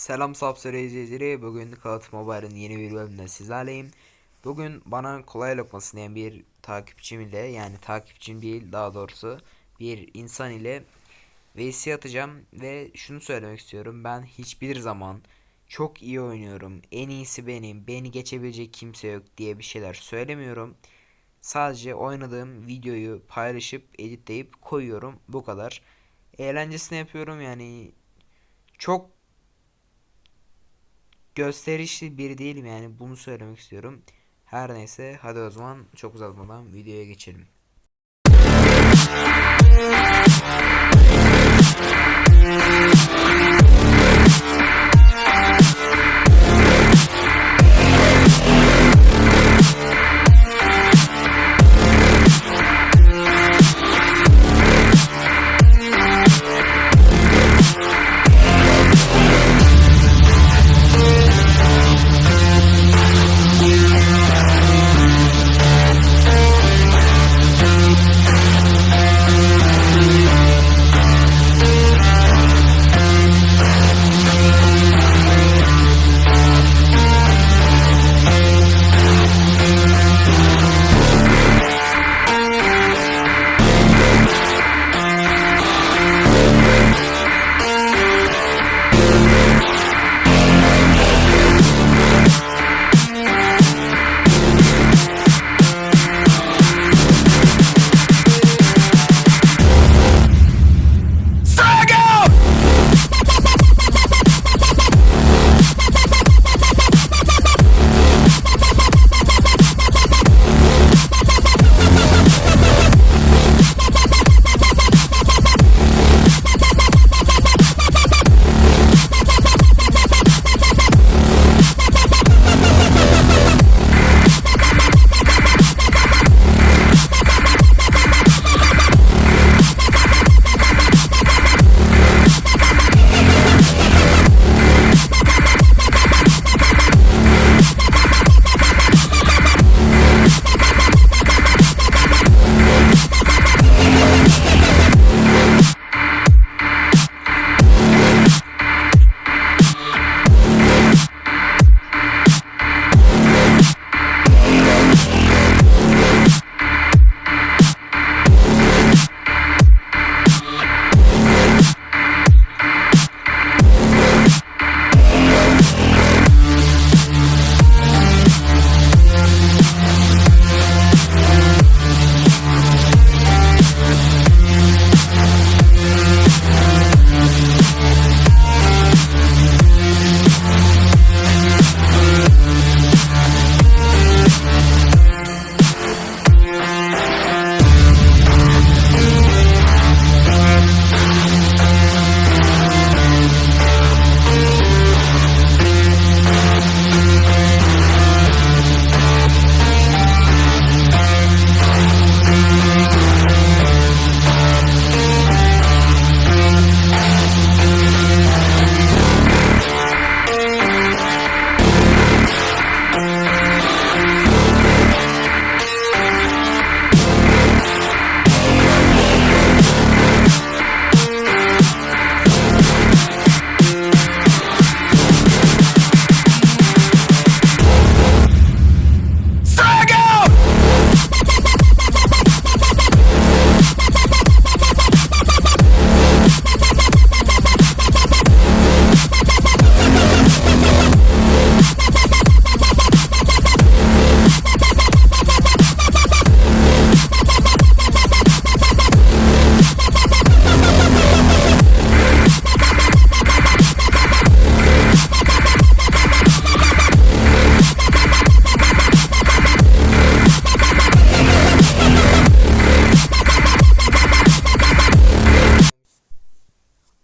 Selam Sapsarı izleyicileri. Bugün Kalat Mobile'ın yeni bir bölümünde sizlerleyim. Bugün bana kolay lokması diyen bir takipçim ile yani takipçim değil daha doğrusu bir insan ile vs atacağım ve şunu söylemek istiyorum. Ben hiçbir zaman çok iyi oynuyorum. En iyisi benim. Beni geçebilecek kimse yok diye bir şeyler söylemiyorum. Sadece oynadığım videoyu paylaşıp editleyip koyuyorum. Bu kadar. Eğlencesine yapıyorum yani çok gösterişli biri değilim yani bunu söylemek istiyorum. Her neyse hadi o zaman çok uzatmadan videoya geçelim.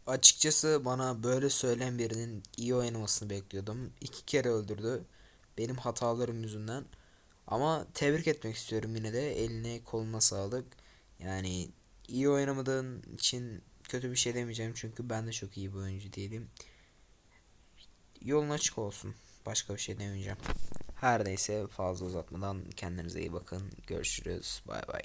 Açıkçası bana böyle söyleyen birinin iyi oynamasını bekliyordum. İki kere öldürdü. Benim hatalarım yüzünden. Ama tebrik etmek istiyorum yine de. Eline koluna sağlık. Yani iyi oynamadığın için kötü bir şey demeyeceğim. Çünkü ben de çok iyi bir oyuncu değilim. Yolun açık olsun. Başka bir şey demeyeceğim. Her neyse fazla uzatmadan kendinize iyi bakın. Görüşürüz. Bay bay.